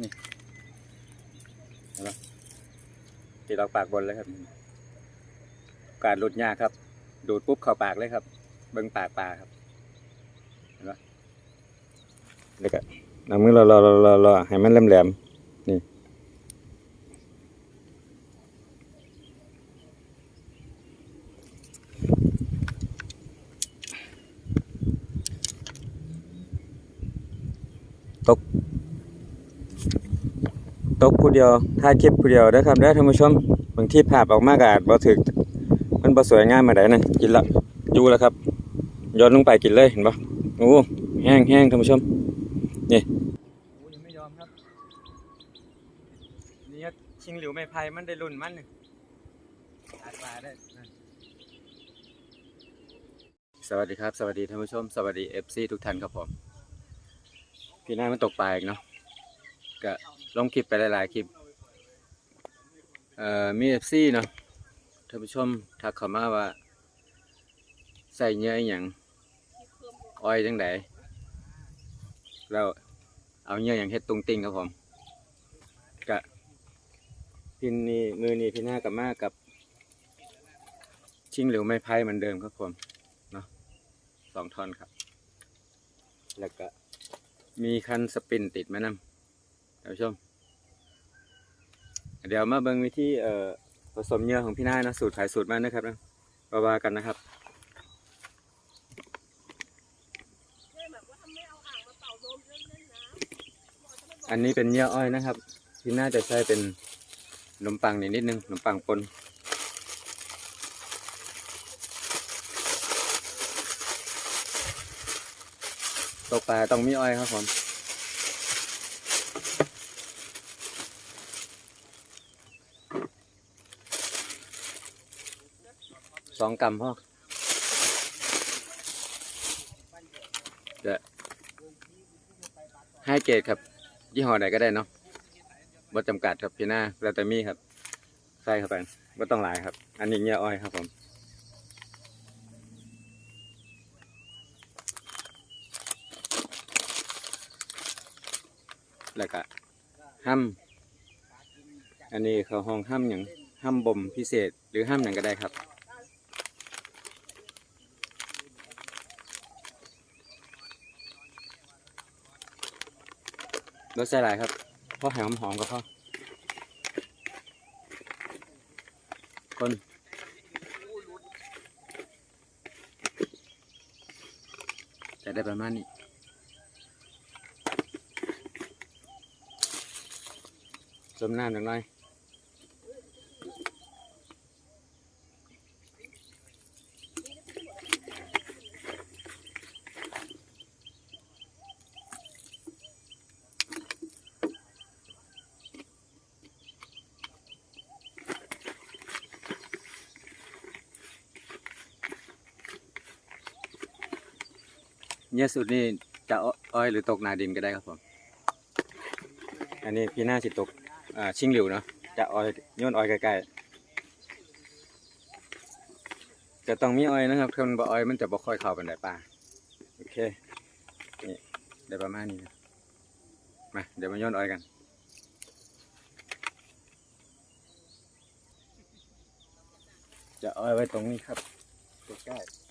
นี่เห็นไหมติดออกปากบนเลยครับ การหลุดยากครับ ดูดปุ๊บเข้าปากเลยครับ เบิ้งปากปลาครับเห็นปะแล้วก็เอามือรอรอรอรอรอให้มันแหลมแหลมๆ ตกผู้เดียวถ่ายคลิปผู้เดียวเด้อครับเด้อท่านผู้ชมบางทีภาพออกมากอาจบ่ถึกมันบ่สวยงามมาได้นั่นกินละอยู่แล้วครับโย้อนลงไปกินเลยเห็นปะโอ้แห้งแห้งท่านผู้ชมนี่โอ้ยังไม่ยอมครับนี่ชิงหลิวไม่ไผ่มันได้รุ่นมันนี่อาดปลาได้นั่นสวัสดีครับ สวัสดีท่านผู้ชม สวัสดี FC ทุกท่านครับผมพี่นายมันตกปลาอีกเนาะก็ ลงคลิปไปหลายๆคลิปเอ่อมีเอฟซีเนาะท่านผู้ชมทักเข้ามาว่า ใส่เนื้ออย่างอ้อยจังไดแล้วเอาเนื้ออย่างเฮ็ดตุงติงครับผมกะพินนี่มือนี่พี่หน้ากับมากับ ชิงเหลวไม้ไผ่เหมือนเดิมครับผมเนาะสองท่อนครับ แล้วก็มีคันสปินติดมานำ ท่านผู้ชม เดี๋ยวมาเบิ่งวิธีเอ่อผสมเหยื่อของพี่นายนะสูตรขายสูตรมันนะครับนะมาว่ากันนะครับอันนี้เป็นเหยื่ออ้อยนะครับพี่น่าจะใช้เป็นขนมปังนิดนิดนึงขนมปังปนตกปลาต้องมีอ้อยครับผม องกรัมพ่อเดี๋ยวให้เกรดครับ ยี่ห้อใดก็ได้เนาะบ่จำกัดครับพี่หน้าแล้วแต่มีครับ ใส่เข้าไปบ่ต้องหลายครับ อันนี้เงี้ยอ้อยครับผมแล้วก็ห้ำอันนี้เขาห้องห้ำอย่างห้ำบ่มพิเศษหรือห้ำอย่างก็ได้ครับ รสใส่หลายครับเพราะหอมหอมกับพ่อคนจะได้ประมาณนี้สมน้ำหน่อย เนี่ยสุดนี่จะอ้อยหรือตกนาดินก็ได้ครับผม อันนี้พี่หน้าสิตกชิงหลิวเนาะ จะอ้อยโยนอ้อยใกล้ๆจะต้องมีอ้อยนะครับถ้ามันบ่ออยมันจะบ่ค่อยเข้าเป็นไดป่าโอเค นี่ได้ประมาณนี้นะมาเดี๋ยวมาโยนอ้อยกันจะอ้อยไว้ตรงนี้ครับใกล้ๆ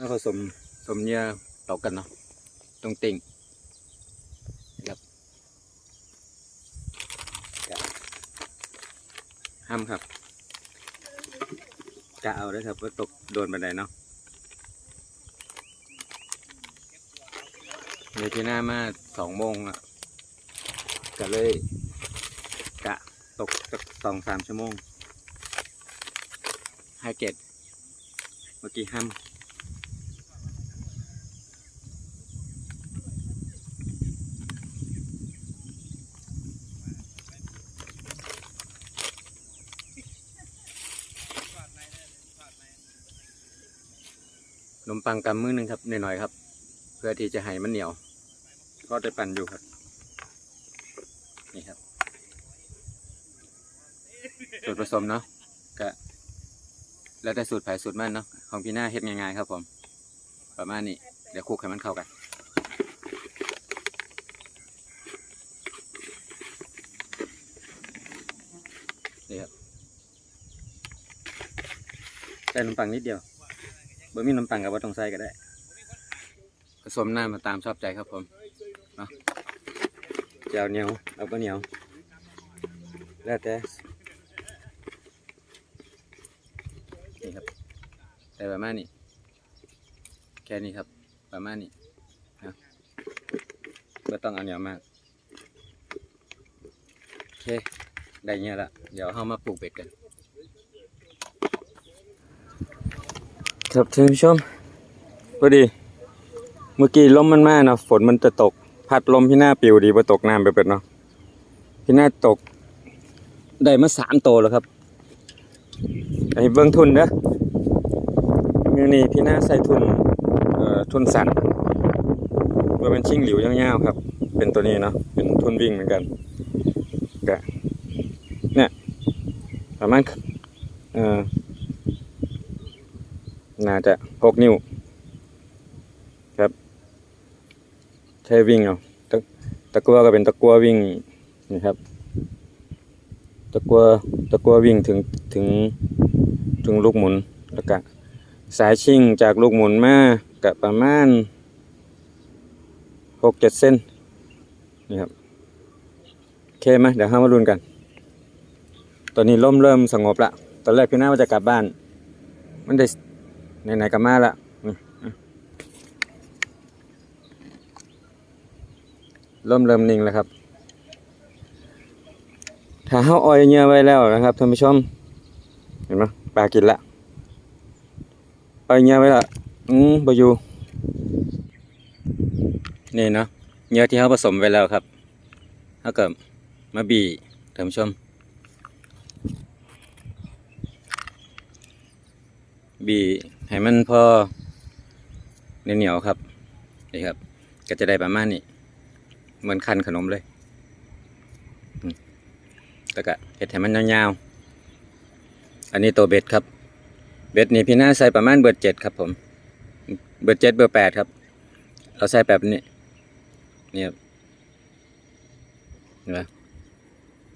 มาผสมสมเนื้อตอกกันเนาะตรงติ่งครับจะห้ามครับจะเอาได้ครับว่าตกโดนบันไดเนาะในที่หน้ามาสองโมงอะก็เลยกะตกสักสองสามชั่วโมงห้เกตเมื่อกี้ห้าม นมปังกำมือหนึ่งครับหน่อยๆครับ เพื่อที่จะให้มันเหนียว ก็ได้ปั่นอยู่ครับ นี่ครับสูตรผสมเนาะก็แล้วแต่สูตรไผ่สูตรมันเนาะของพี่หน้าเฮ็ดง่ายๆครับผมประมาณนี้เดี๋ยวคลุกให้มันเข้ากันนี่ครับใส่ขนมปังนิดเดียว บ่มีขนมปังกับว่าต้องใส่ก็ได้ผสมน้ำมาตามชอบใจครับผมเนาะเจียวเหนียวเอาก็เหนียว แล้วแต่นี่ครับแต่ประมาณนี้แค่นี้ครับ ประมาณนี้นะไม่ต้องเอาเหนียวมากโอเคได้เงี้ยละเดี๋ยวเข้ามาปลูกเบ็ดกัน ครับท่านผู้ชมพอดี เมื่อกี้ลมมันมาเนาะฝนมันจะตก พัดลมพี่หน้าปิวดีพอตกน้ำไปเปิดเนาะพี่หน้าตก ได้มาสามโตวแล้วครับไอ้เบื้องทุนเด้อมือนี้พี่หน้าใส่ทุนเอ่อทุนสันว่าเป็นชิ่งหลิวยาวๆครับ เป็นตัวนี้เนาะเป็นทุนวิ่งเหมือนกันกะเนี่ยประมาณเอ่อ น่าจะหกนิ้ว ครับ ใช้วิ่งเอาตะตะกัวก็เป็นตะกัววิ่งนี่ครับ ตะกัวตะกัววิ่งถึงถึงถึงลูกหมุนแล้วก็สายชิงจากลูกหมุนมากับประมาณหกเจ็ดเส้นนี่ครับโอเคไหมเดี๋ยวห้ามาลุ้นกัน ตอนนี้ลมเริ่มสงบละ ตอนแรกพี่น้าว่าจะกลับบ้าน มันได้ ไหนๆกลับมาละนี่อ่มเริ่มนิ่งแล้วครับ ถ้าเฮาออยเหงื่อไว้แล้วนะครับท่านผู้ชม เห็นไหมปลากินละออยเหงื่อไว้ละอืมบอยู่นี่เนาะเหงื่อที่เขาผสมไว้แล้วครับเท่ากับมาบีท่านผู้ชม บี ให้มันพอเหนียวๆครับ นี่ครับ ก็จะได้ประมาณนี้เหมือนคันขนมเลยแล้วก็เห็ดให้มันยาวๆ อันนี้ตัวเบ็ดครับ เบ็ดนี่พี่น่าใส่ประมาณเบอร์เจ็ดครับผม เบอร์เจ็ดเบอร์แปดครับ เราใส่แบบนี้นี่ครับเห็นไหม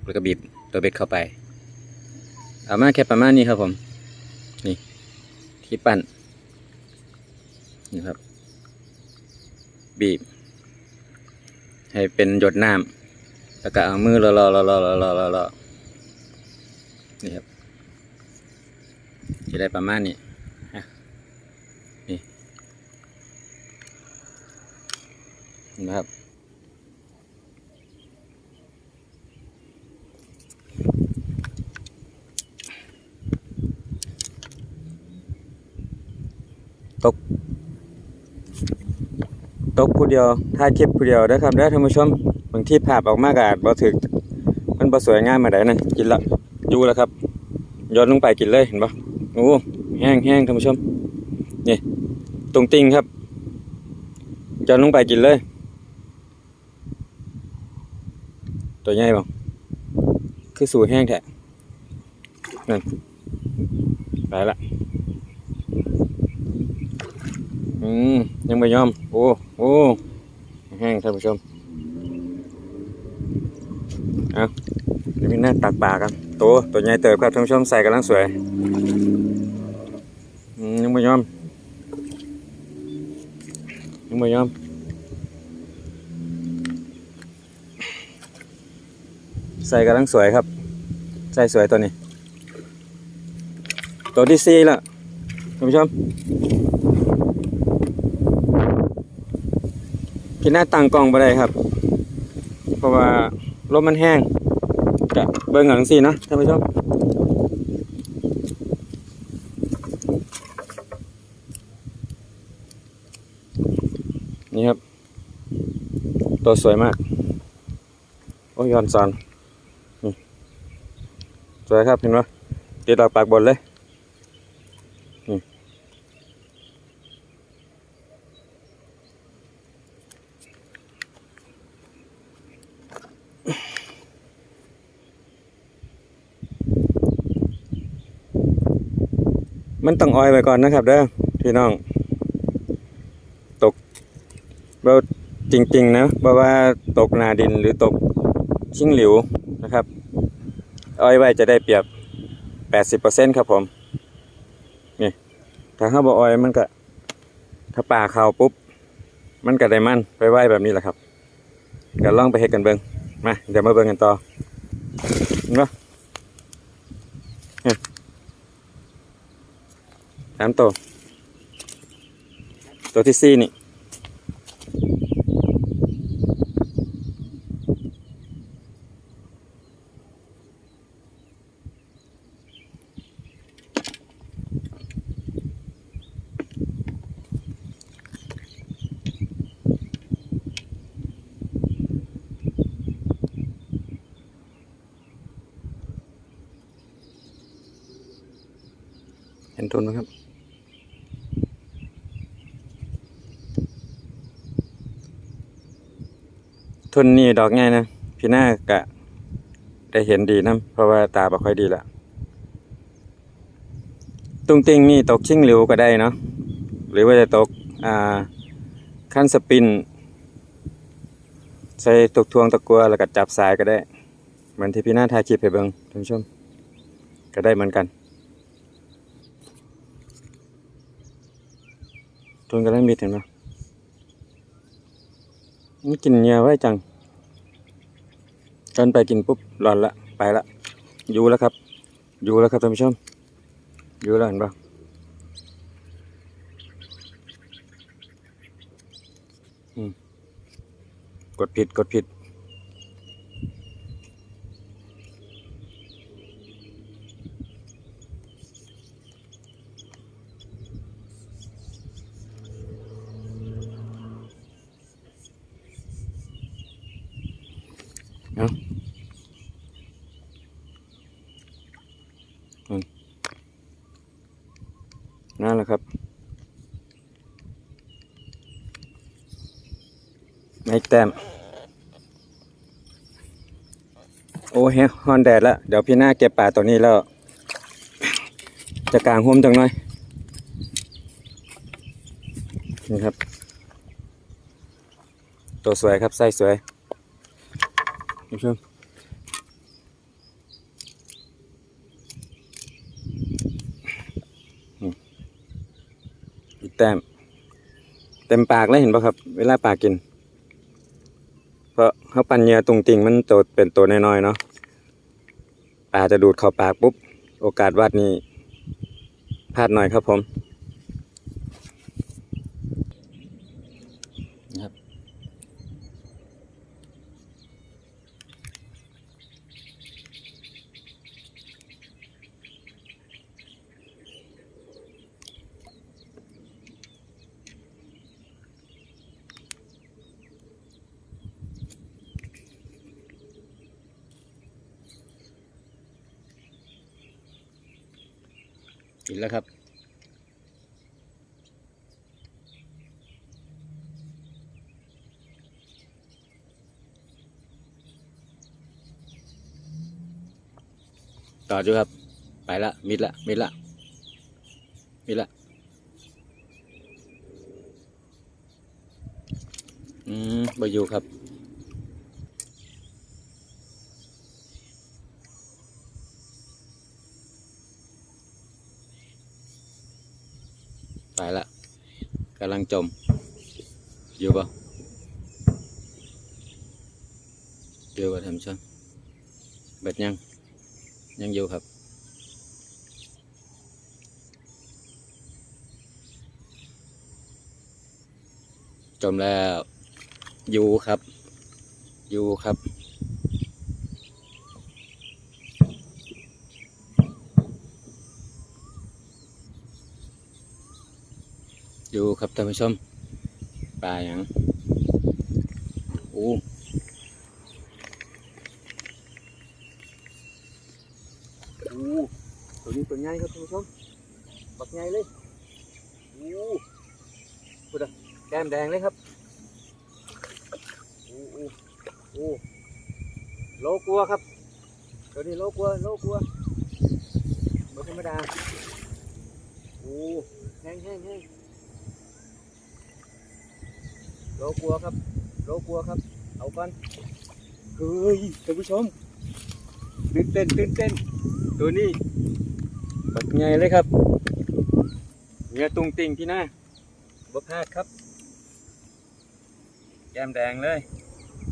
แล้วก็บีบตัวเบ็ดเข้าไป เอามาแค่ประมาณนี้ครับผม ที่ปั้นนะครับ บีบ ให้เป็นหยดน้ำแล้วก็เอามือรอรอรอรอรอรอรอนี่ครับจะได้ประมาณนี้นี่นะครับ ตกผู้เดียวถ่ายคลิปผู้เดียวเด้ครับเด้ท่านผู้ชมบางที่ภาพออกมากอาจบ่ถึกมันบ่สวยงามมาได้นั่นกินละอยู่แล้วครับย้อนลงไปกินเลยเห็นปะโอ้แห้งแห้งท่านผู้ชมนี่ตรงติงครับย้อนลงไปกินเลย ตัวใหญ่บ่คือสูแห้งแท้นั่นไปละอืมยังไม่ยอมโอ้ โอ้แห้งท่านผู้ชมเอาเดี๋ยวมีหน้าตักปลากันตัวตัวใหญ่เติบครับท่านผู้ชมใส่กำลังสวยยังไม่ยอมยังไม่ยอมใส่กำลังสวยครับ ใส่สวยตัวนี้ ตัวที่สี่ล้วท่านผู้ชม กินหน้าต่างกล่องไปเลยครับ เพราะว่าลมมันแห้งกะเบิ้งหลังสีเนาะท่านผู้ชมนี่ครับ ตัวสวยมาก โอ้ยอนซอนสวยครับเห็นไหมตีตาปากบนเลย มันต้องออยไว้ก่อนนะครับเด้อพี่น้อง ตกเบาจริง ๆ นะเพราะว่าตกนาดินหรือตกชิงหลิวนะครับออยไว้จะได้เปรียบ 80%ครับผมนี่ถ้าเขาบอกออยมันก็ ถ้าป่าเขาปุ๊บ มันก็ได้มันไปไว้แบบนี้แหละครับก็ลองไปเฮ็ดกันเบิงมา เดี๋ยวมาเบิงกันต่อเห็นปะเนี่ย สามตัว ตัวที่สี่นี่เห็นทุนไหมครับ นนี่ดอกง่ายนะพี่หน้ากะได้เห็นดีนะเพราะว่าตาบ่ค่อยดีละตุ้งติ้งนี่ตกชิงหลิวก็ได้เนาะหรือว่าจะตกอ่าขั้นสปิน ใส่ตกทวงตะกัวแล้วก็จับสายก็ได้ เหมือนที่พี่หน้าถ่ายคลิปให้เบิงท่านผู้ชม ก็ได้เหมือนกันทุนกำลังมีเห็นปะมันกินเหงื่ไว้จัง กันไปกินปุ๊บหลอนละไปละอยู่แล้วครับ อยู่แล้วครับท่านผู้ชมอยู่แล้วเห็นปะอืมกดผิดกดผิด นั่นแหละครับไม่แต้ม โอนแดดแล้ว เดี๋ยวพี่หน้าเก็บป่าตัวนี้แล้ว จะกลางห่มจังหน่อย นี่ครับ ตัวสวยครับ ไส้สวยผู้ชมอีกแต้ม เต็มปากแล้วเห็นป่ะครับ เวลาปากกิน เพราะเขาปันเหยื่อตุงติงมันโตเป็นตัวน้อยๆเนาะ ปลาจะดูดเข้าปากปุ๊บ โอกาสวัดนี่พลาดหน่อยครับผม กินแล้วครับ ต่อดูครับ ไปละ มิดละ มิดละ มิดละ อืมบอยู่ครับ กำลังจมอยู่ปะอยู่ปะท่านผู้ชมเบ็ อยู่ครับท่านผู้ชมปลาอย่างอ้โอ้ตัวนี้ตัวใหญ่ครับท่านผู้ชมบักใหญ่เลยโอ้พูดอะแก้มแดงเลยครับโอ้โอ้โอ้โลกัวครับตัวนี้โลกัวโลกัวไม่ธรรมดาโอ้แห้งแห้งแห้ง โลกลัวครับโลกลัวครับ เอาก่อนเฮ้ยท่านผู้ชมตื่นเต้นตื่นเต้น ตัวนี้บักใหญ่เลยครับเนื้อตุงติงพี่หน้าบ่พลาดครับ แก้มแดงเลย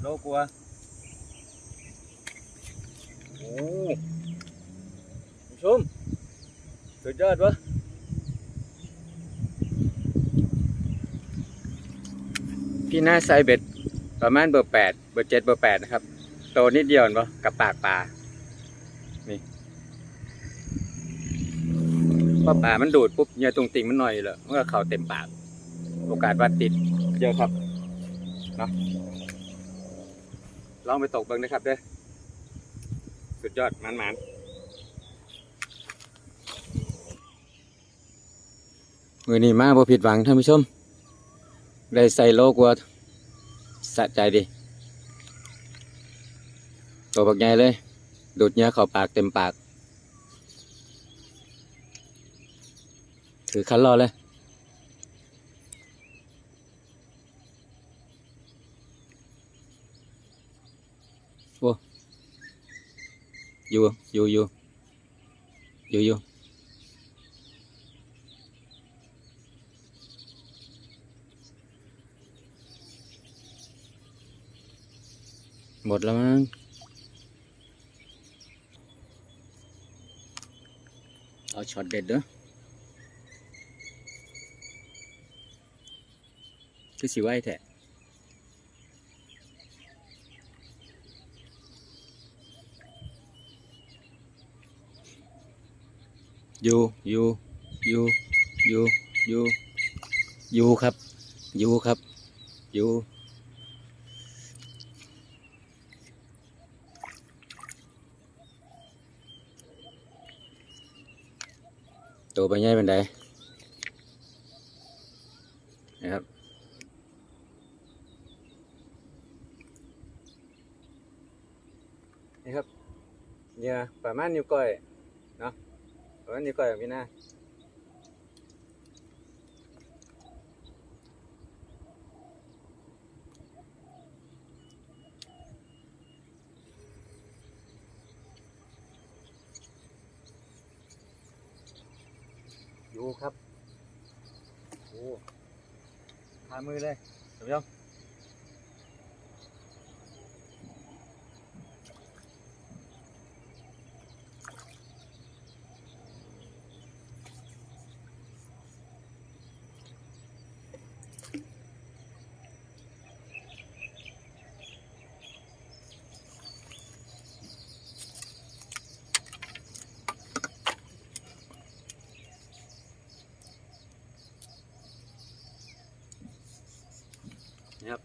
โลกลัวโอ้ผู้ชมสุดยอดวะ พี่หน้าไซเบ็ดประมาณเบอร์แปดเบอร์เจ็ดเบอร์แปดนะครับ โตนิดเดียวนปะกับปากปลานี่พอปลามันดูดปุ๊บเหยื่อตรงติ่งมันหน่อยเลยมันก็เข่าเต็มปาก โอกาสว่าติดเยอะครับเนาะลองไปตกเบิ้งนะครับเด้อสุดยอดมันมันมือนี้มาบ่ผิดหวังท่านผู้ชม ได้ใส่โลกว่าสะใจดีตัวบักใหญ่เลย ดูดเนื้อเข้าปากเต็มปาก ถือคันรอเลยอยู่อยู่อยู่อยู่อยู่ หมดแล้วมั้งเอาช็อตเด็ดเด้อคือสิไหวแท้อยู่อยู่อยู่อยู่อยู่อยู่ครับอยู่ครับอยู่ ตัวไปง่ายเป็นไดนะครับนี่ครับเนี่ยประมาณนิ้วก้อยเนาะประมาณนิ้วก้อยของพี่หน้า อยู่ครับ โอ้ทามือเลยเห็นไหมครับนี่ครับ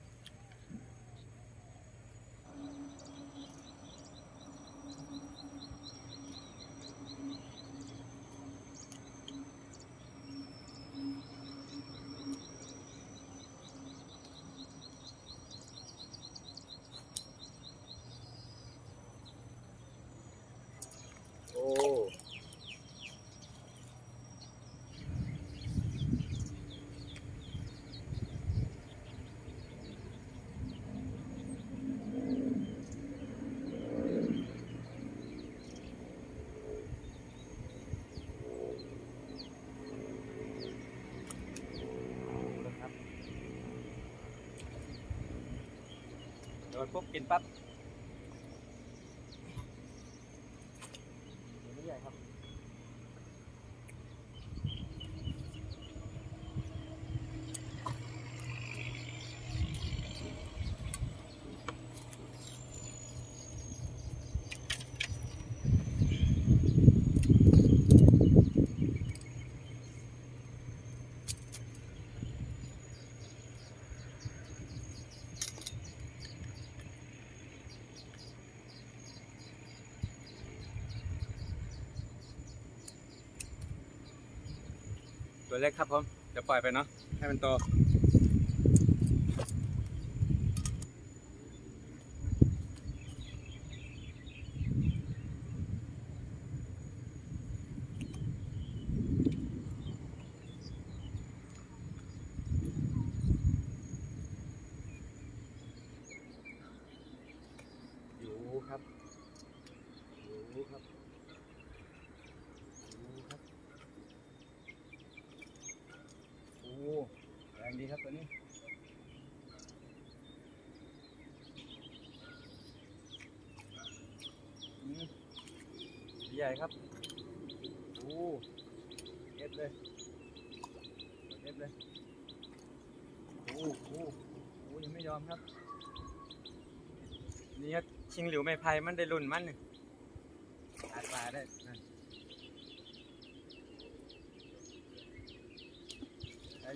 โอ้ครับโดปุ๊บกินปั๊บตัวนี้ใหญ่ครับ โตัว เล็กครับผม เดี๋ยวปล่อยไปเนาะ ให้มันโตอยู่ครับอยู่ครับอยู่ครับ โอ้แรงดีครับ ตัวนี้ใหญ่ครับ โอ้เอฟเลยเอฟเลย โอ้โหโอ้ยังไม่ยอมครับ นี่ครับชิงหลิวไม่ไพ่มันได้รุ่นมันนี่อาดปลาได้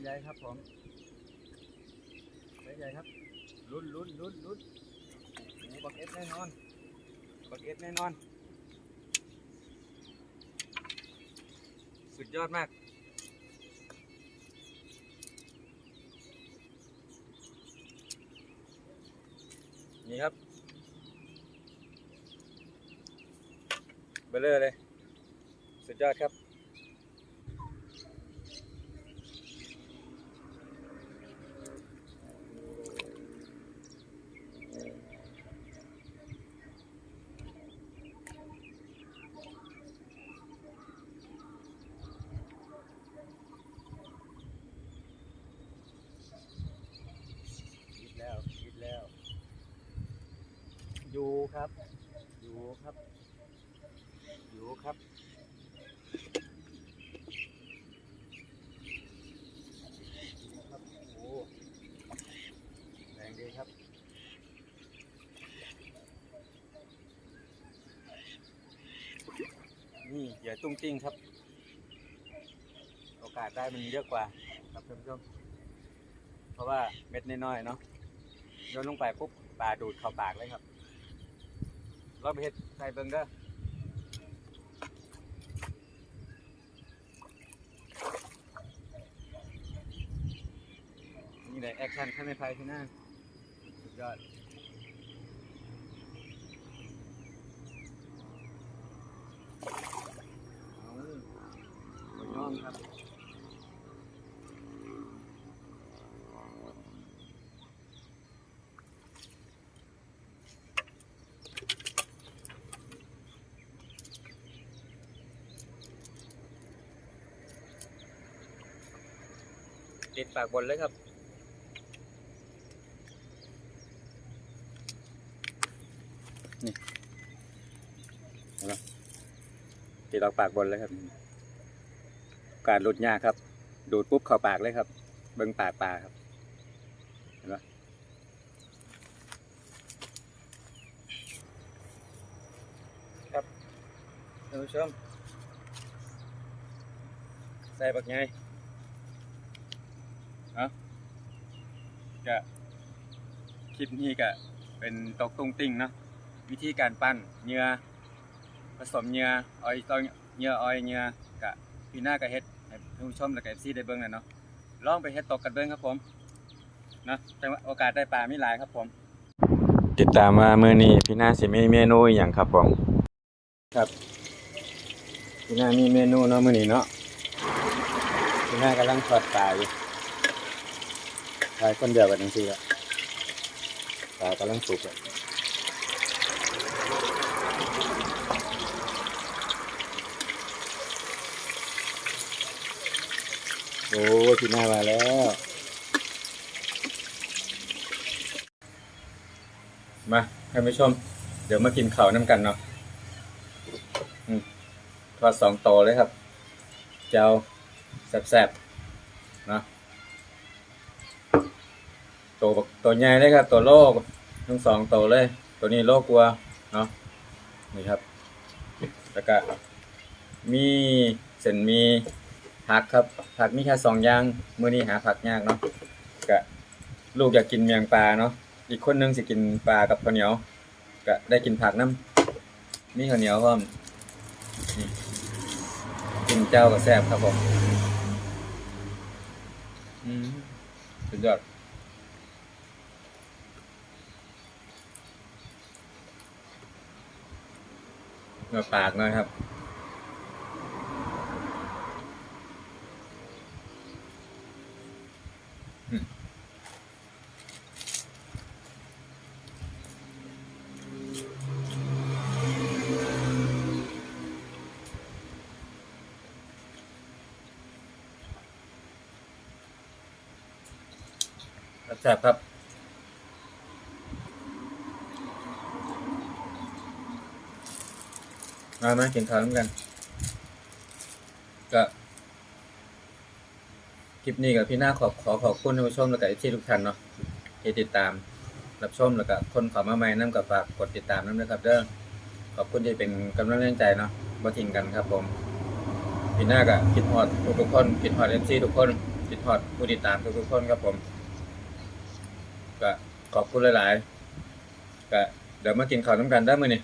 ใหญ่ครับผมใหญ่ๆครับ ลุ้ นลุ้นลุ้นลุ้นโอ้บักเอฟแน่นอนบักเอฟแน่นอน สุดยอดมากนี่ครับเบลเลอร์เลย สุดยอดครับ คิดแล้วคิดแล้ว อยู่ครับ อยู่ครับ อยู่ครับ ครับ โอ้แรงดีครับ นี่อย่าตุ้งติ้งครับ โอกาสได้มันเยอะกว่าครับท่านผู้ชมเพราะว่าเม็ดน้อยๆเนาะโยนลงไปปุ๊บปลาดูดเข้าปากเลยครับลองไปเฮ็ดใส่เบิ่งเด้อนี่เลยแอคชั่นข้างในไฟที่หน้าสุดยอดเอาหัวยอมครับ ติดปากบนเลยครับนี่เห็นไหมติดออกปากบนเลยครับ การหลุดยากครับ ดูดปุ๊บเข้าปากเลยครับ เบิ้งปากปลาครับเห็นไหมครับท่านผู้ชมใส่บักไง ก็คลิปนี้ก็เป็นตกตุ้งติ้งเนาะวิธีการปั้นเหงื่อผสมเหงื่อออยต้องเหงื่อออยเหงื่อกะพี่หน้าก็เฮ็ดให้ท่านผู้ชมและก็ FC ได้เบิ่งน่ะเนาะลองไปเฮ็ดตกกันเบิ่งครับผมนะจังหวะโอกาสได้ปลามีหลายครับผม ติดตามว่ามื้อนี้พี่หน้าสิมีเมนูอหย่างครับผมครับพี่หน้ามีเมนูเนาะมื้อนี้เนาะพี่หน้ากำลังทอดปลาอยู่ ขายคนเดียวกันจริงๆอะปลากำลังสุกอะโอ้พี่หน้ามาแล้ว มาท่านผู้ชม เดี๋ยวมากินข้าวน้ำกันเนาะอืมทอดสองโตเลยครับ เจ้าแซ่บๆ ตัวบักตัวใหญ่เลยครับ ตัวโลกทั้งสองตัวเลย ตัวนี้โลกกลัวเนาะนี่ครับแล้วก็มีเส้นมีผักครับ ผักมีแค่สองอย่างมื้อนี้หาผักยากเนาะก็ลูกอยากกินเมียงปลาเนาะอีกคนนึงสิกินปลากับข้าวเหนียวก็ได้กินผักน้ำมีข้าวเหนียวพร้อมกินเจ้าก็แซ่บครับผมสุดยอด เนื้อปากนะครับแซ่บครับ มามากินข้าวน้ำกัน ก็คลิปนี้กับพี่หน้าขอบขอขอบคุณท่านผู้ชมและก็ที่ทุกท่านเนาะที่ติดตาม รับชมแล้วก็คนขอมาใหม่น้ำกับฝากกดติดตามน้ำนะครับ เด้อขอบคุณที่เป็นกำลังแรงใจเนาะบ่ทิ้งกันครับ ผมพี่หน้าก็คิดฮอดทุกคนคิดฮอดเอฟซีทุกคนคิดฮอดผู้ติดตามทุกๆคนครับผม ก็ขอบคุณหลายๆก็เดี๋ยวมากินข้าวน้ำกันได้มือนี้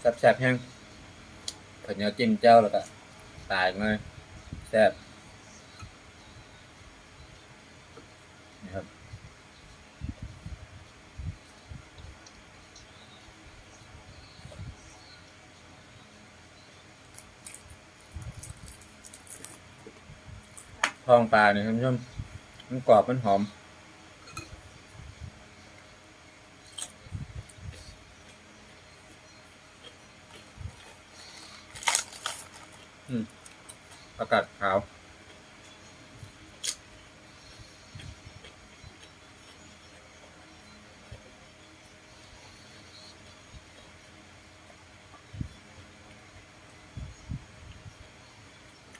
แซ่บๆแห้ง ข้าวเนียวจิ้มแจ่วแล้วก็ตายเลยแซ่บนี่ครับทองปลาเนี่ยท่านผู้ชมมันกรอบมันหอมากาศขาว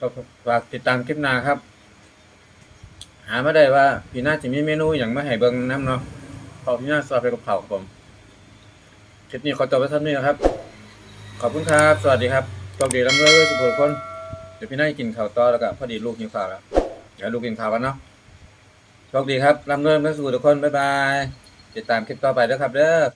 ก็ฝากติดตามคลิปหน้าครับ หาไมาได้ว่าพี่น่าจะมีเมนูอย่างมาให้เบิ่งน้ำเนาะขอพี่น่าซอยไปกับเผาครับผมคลิปนี้ขอตัวไปท่านี้นะครับ ขอบคุณครับ สวัสดีครับโชคดีร่ำรวยทุกคน ดี๋ยวพี่น่าจะกินข้าวต่อแล้วก็พอดีลูกหินข้าวแล้ว เดี๋ยวลูกกินข้าวกันเนาะ โชคดีครับร่ำรวยไปสู่ทุกคน บ๊ายบาย ติดตามคลิปต่อไปด้วยครับเด้อ